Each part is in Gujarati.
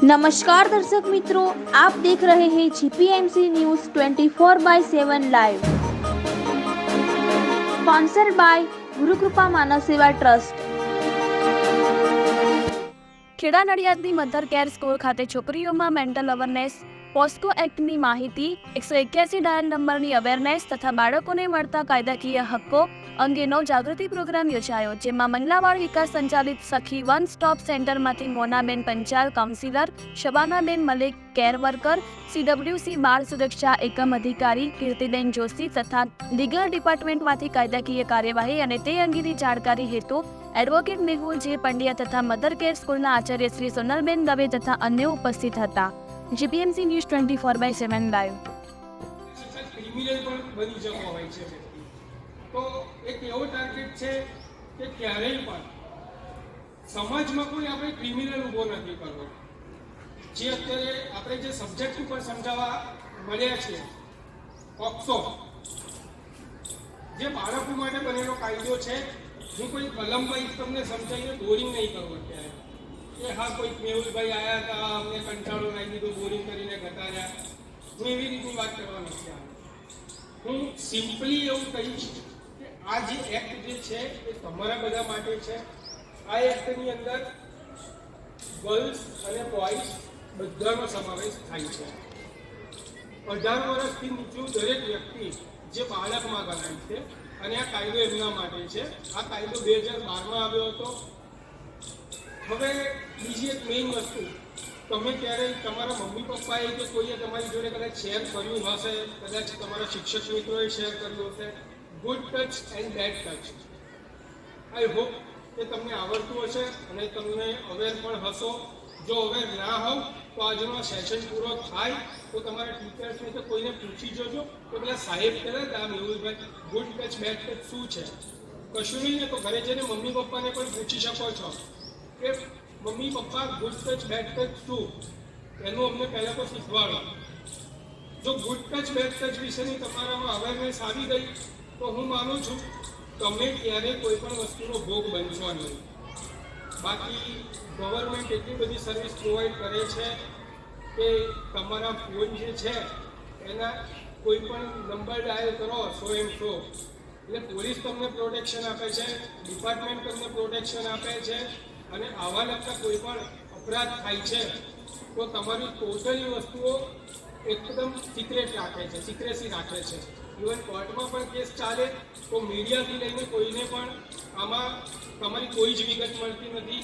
નમસ્કાર દર્શક મિત્રો, આપ દેખ રહે હે GPMC news 24 by 7 live sponsor by Gurukrupa Manav Seva trust Kheda નડિયાદની mother care school ખાતે છોકરીઓમાં મેન્ટલ અવરનેસ પોસ્કો એક્ટની માહિતી એકસો એક્યાસી ડાયલ નંબરની અવેરનેસ તથા બાળકોને મળતા કાયદાકીય હક્કો અંગેનો જાગૃતિ પ્રોગ્રામ યોજાયો, જેમાં બાળ વિકાસ સંચાલિત સખી વન સ્ટોપ સેન્ટરમાંથી Monaben Panchal counsellor Shabanaben Malik care worker CWC બાળ સુરક્ષા એકમ અધિકારી કીર્તિબેન જોશી તથા લીગલ ડિપાર્ટમેન્ટમાંથી કાયદાકીય કાર્યવાહી અને તે અંગેની જાણકારી હેતુ એડવોકેટ મેહુલ જે પંડ્યા તથા મધર કેર સ્કૂલના આચાર્ય શ્રી સોનલબેન દવે તથા અન્ય ઉપસ્થિત હતા. GPMC news twenty four by seven live. Criminal પણ બની જતો હોય છે તો એક એવો ટાર્ગેટ છે કે ક્યારેય પણ સમાજમાં કોઈ આપણે ક્રિમિનલ ઊભો નથી કરવો. જે અત્યારે આપણે જે સબ્જેક્ટ ઉપર સમજાવવા મળ્યા છે પોક્સો જે બાળકો માટે બનેલો કાયદો છે, હું કોઈ કલમ કલમમાં તમને સમજાવીને બોરિંગ નહીં કરવો અત્યારે. કે હા, કોઈ મેહુલભાઈ આવ્યા હતા અમને કંટાળો લાગી દીધો બોરિંગ કરીને ઘટાડ્યા હું એવી રીતની વાત કરવા નથી હું સિમ્પલી એવું કહીશ કે આ જે એક્ટ જે છે, એ તમારા બધા માટે છે. આ એક્ટની અંદર ગર્લ્સ અને બોયઝ બધાનો સમાવેશ થાય છે. અઢાર વર્ષથી નીચું દરેક વ્યક્તિ જે બાળકમાં ગણાય છે અને આ કાયદો એમના માટે છે. આ કાયદો બે હજાર બારમાં આવ્યો હતો. હવે બીજી એક મેઇન વસ્તુ, તમે ક્યારેય તમારા મમ્મી પપ્પાએ કે કોઈએ તમારી જોડે કદાચ શેર કર્યું હશે, કદાચ તમારા શિક્ષક મિત્રોએ શેર કર્યું હશે good touch and bad touch I hope કે તમને આવડતું હશે અને તમને અવેર પણ હશો. જો અવેર ના હોવ, તો આજનો સેશન પૂરો થાય, તો તમારા ટીચર્સને તો કોઈને પૂછી જોજો કે પેલા સાહેબ કહેતા હતા Mehulbhai good touch bad touch શું છે? કશું નહીં ને તો ઘરે જઈને મમ્મી પપ્પાને પણ પૂછી શકો છો. કે મમ્મી, પપ્પા ગુડ ટચ બેડ ટચ શું? એનું અમને પહેલાં તો શીખવાડો. જો ગુડ ટચ બેડ ટચ વિશેની તમારામાં અવેરનેસ આવી ગઈ, તો હું માનું છું તમે ક્યારેય કોઈ પણ વસ્તુનો ભોગ બનશો નહીં. બાકી ગવર્મેન્ટ એટલી બધી સર્વિસ પ્રોવાઈડ કરે છે કે તમારા ફોન જે છે, એના કોઈ પણ નંબર ડાયલ કરો, સો એમ સો. એટલે પોલીસ તમને પ્રોટેક્શન આપે છે ડિપાર્ટમેન્ટ તમને પ્રોટેક્શન આપે છે અને આવા લગતા કોઈ પણ અપરાધ થાય છે, તો તમારી ટોટલી વસ્તુઓ એકદમ સિક્રેટ રાખે છે, સિક્રેસી રાખે છે. ઇવન કોર્ટમાં પણ કેસ ચાલે, તો મીડિયાથી લઈને કોઈને પણ આમાં તમારી કોઈ જ વિગત મળતી નથી.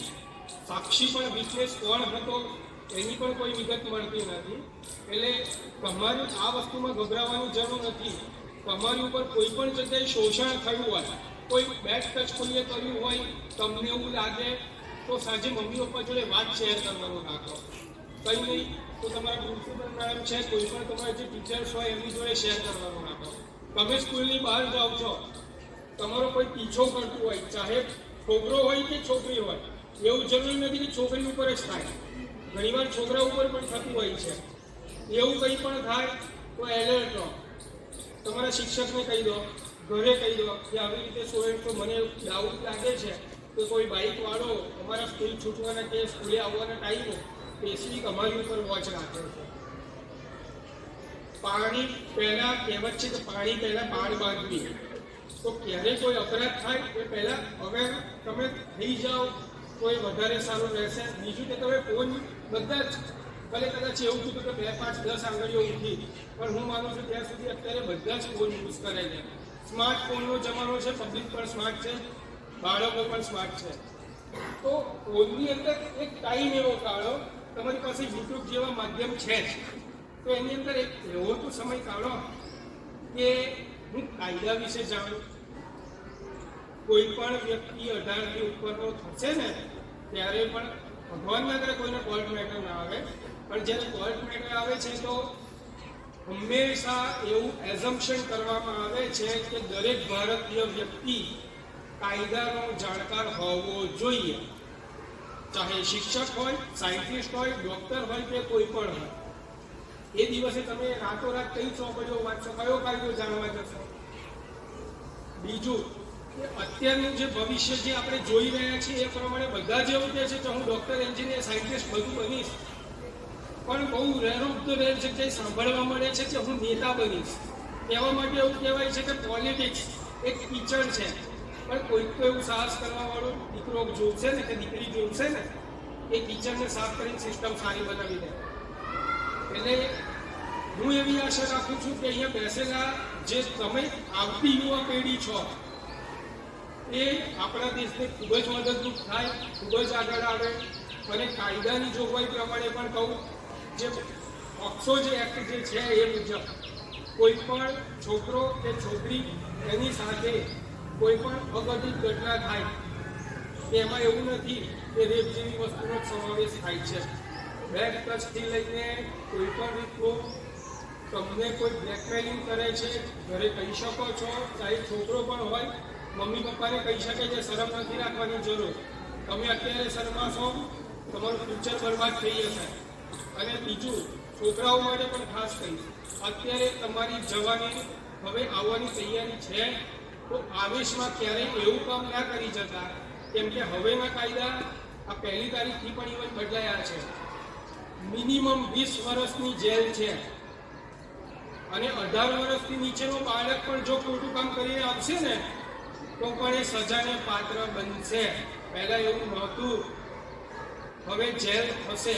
સાક્ષી પણ વિટનેસ કોણ હતો, એની પણ કોઈ વિગત મળતી નથી. એટલે તમારું આ વસ્તુમાં ગભરાવાની જરૂર નથી. તમારી ઉપર કોઈ પણ જગ્યાએ શોષણ થયું હોય, કોઈ બેડ ટચ કોઈએ કર્યું હોય, તમને એવું લાગે તો સાંજે મમ્મી પપ્પા જોડે વાત શેર કરવાનો રાખો કંઈ નહીં, તો તમારા પ્રિન્સિપલ મેડમ છે, કોઈ પણ તમારા જે ટીચર્સ હોય, એમની જોડે શેર કરવાનું રાખો તમે સ્કૂલની બહાર જાઓ છો, તમારો કોઈ પીછો કરતું હોય, ચાહે છોકરો હોય કે છોકરી હોય, એવું જરૂરી નથી કે છોકરી ઉપર જ થાય. ઘણીવાર છોકરા ઉપર પણ થતું હોય છે. એવું કંઈ પણ થાય, તો એલર્ટ રહો. તમારા શિક્ષકને કહી દો, ઘરે કહી દો કે આવી રીતે સ્ટુડન્ટ તો મને ડાઉટ લાગે છે કે કોઈ બાઇક વાળો અમારા સ્કૂલ છૂટવાના કે સ્કૂલે આવવાના ટાઈમે સ્પેસિફિક અમારી ઉપર વોચ રાખે છે. પાણી પહેલા કહેવત છે કે પાણી પહેલા બાળ બાંધવી. તો ક્યારે કોઈ અપરાધ થાય એ પહેલા હવે તમે થઈ જાઓ તો એ વધારે સારું રહેશે. બીજું કે તમે ફોન બધા જ, ભલે કદાચ એવું કીધું કે બે, પાંચ, દસ આંગળીઓ ઉઠી, પણ હું માનું છું ત્યાં સુધી અત્યારે બધા જ ફોન યુઝ કરે છે. સ્માર્ટફોનનો જમાનો છે પબ્લિક પણ સ્માર્ટ છે. બાળકો પણ સ્માર્ટ છે. તો ફોનની અંદર એક ટાઈમ એવો કાઢો, તમારી પાસે યુટ્યુબ જેવા માધ્યમ છે જ. તો એની અંદર એક એવો તો સમય કાઢો કે હું કાયદા વિશે જાણું. કોઈ પણ વ્યક્તિ અઢારથી ઉપરનો થશે ને, ત્યારે પણ ભગવાન કરે કોઈને કોર્ટ મેટર ના આવે. પણ જ્યારે કોર્ટ મેટર આવે છે તો હંમેશા એવું એઝમ્પશન કરવામાં આવે છે કે દરેક ભારતીય વ્યક્તિ કાયદાનો જાણકાર હોવો જોઈએ. ચાહે શિક્ષક હોય, સાયન્ટિસ્ટ હોય, ડૉક્ટર હોય કે કોઈ પણ હોય. એ દિવસે તમે રાતોરાત કઈ ચોપડીઓ વાંચશો, કયો કાયદો જાણવા જશો? બીજું અત્યારનું જે ભવિષ્ય જે આપણે જોઈ રહ્યા છીએ એ પ્રમાણે બધા જ એવું કહે છે કે હું ડૉક્ટર, એન્જિનિયર, સાયન્ટિસ્ટ બધું બનીશ. પણ બહુ રેર ઓફ ધ રેર જગ્યાએ સાંભળવા મળે છે કે હું નેતા બનીશ. કહેવા માટે એવું કહેવાય છે કે પોલિટિક્સ એક કિચડ છે. પણ કોઈક તો એવું સાહસ કરવા વાળો દીકરો જોશે ને કે દીકરી જોશે ને, એ કિચનને સાફ કરીને સિસ્ટમ સારી બનાવી દે. એટલે હું એવી આશા રાખું છું કે અહીંયા બેસેલા જે તમે આવતી યુવા પેઢી છો, એ આપણા દેશને ખૂબ જ મદદરૂપ થાય, ખૂબ જ આગળ આવે. અને કાયદાની જોગવાઈ પ્રમાણે પણ કહું, જે ઓક્સો જે એક્ટ જે છે એ મુજબ, કોઈ પણ છોકરો કે છોકરી એની સાથે કોઈ પણ અઘટિત ઘટના થાય, તેમાં એવું નથી કે રેપ જેવી વસ્તુનો સમાવેશ થાય છે. બેક ટચથી લઈને કોઈ પણ રીતનું તમને કોઈ બ્લેકમેલિંગ કરે છે, ઘરે કહી શકો છો, ચાહે છોકરો પણ હોય, મમ્મી પપ્પાને કહી શકે છે, શરમ નથી રાખવાની જરૂર. તમે અત્યારે શરમાશો તમારું ફ્યુચર બરબાદ થઈ જશે. અને બીજું, છોકરાઓ માટે પણ ખાસ કહીશ, અત્યારે તમારી જવાની હવે આવવાની તૈયારી છે તો આવેશમાં ક્યારેય એવું કામ ના કરી જતા, કેમ કે હવેના કાયદા આ પહેલી તારીખથી પણ ઇવન બદલાયા છે. મિનિમમ વીસ વર્ષની જેલ છે. અને અઢાર વર્ષથી નીચેનો બાળક પણ જો ખોટું કામ કરીને આવશે ને, તો પણ એ સજાને પાત્ર બનશે. પહેલા એવું નહોતું. હવે જેલ થશે.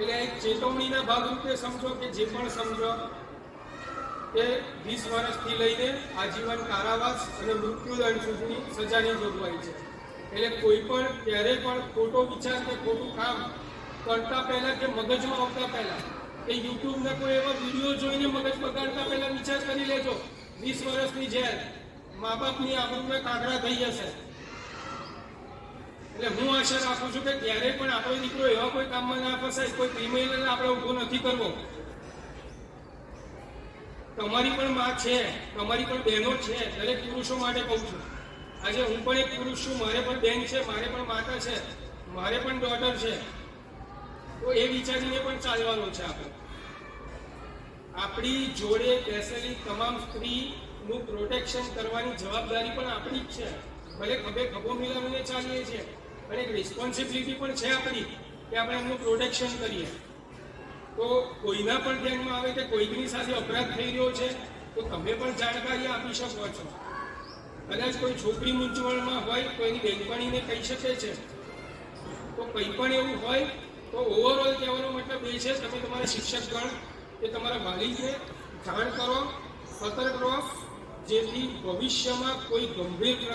એટલે એક ચેતવણીના ભાગરૂપે સમજો કે જે પણ સમજો કે વીસ વર્ષથી લઈને આજીવન કારાવાસ અને મૃત્યુદંડ સુધીની સજાની જોગવાઈ છે. એટલે કોઈ પણ, ક્યારે પણ ખોટો વિચાર કે ખોટું કામ કરતા પહેલા કે મગજમાં આવતા પહેલા કે યુટ્યુબના કોઈ એવા વીડિયો જોઈને મગજ બગાડતા પહેલા વિચાર કરી લેજો. વીસ વર્ષની જેલ મા બાપની આબરૂને કાગડા થઈ જશે. એટલે હું આશા રાખું છું કે ક્યારેય પણ આપણો દીકરો એવા કોઈ કામમાં ના ફસાય, કોઈ ક્રિમિનલ આપણે ઊભો નથી કરવો. તમારી પણ માં છે, તમારી પણ બહેનો છે, દરેક પુરુષો માટે કહું છું. આજે હું પણ એક પુરુષ છું, મારે પણ બેન છે, મારે પણ માતા છે, મારે પણ ડોટર છે. તો એ વિચારીને પણ ચાલવાનો છે આપણે. આપણી જોડે બેસેલી તમામ સ્ત્રીનું પ્રોટેક્શન કરવાની જવાબદારી પણ આપણી જ છે. ભલે ખભે ખભો મિલાવીને ચાલીએ છીએ અને એક રિસ્પોન્સિબિલિટી પણ છે આપણી કે આપણે એમનું પ્રોટેક્શન કરીએ. તો કોઈના પણ ધ્યાનમાં આવે કે કોઈની સાથે અપરાધ થઈ રહ્યો છે, તો તમે પણ જાણકારી આપી શકો છો. કદાચ કોઈ છોકરી મૂંઝવણમાં હોય એની બેનપણીને કહી શકે છે. તો કંઈ પણ એવું હોય, તો ઓવરઓલ કહેવાનો મતલબ એ છે, તમે તમારા શિક્ષકગણ કે તમારા વાલીને જાણ કરો, સતર્ક રહો, જેથી ભવિષ્યમાં કોઈ ગંભીર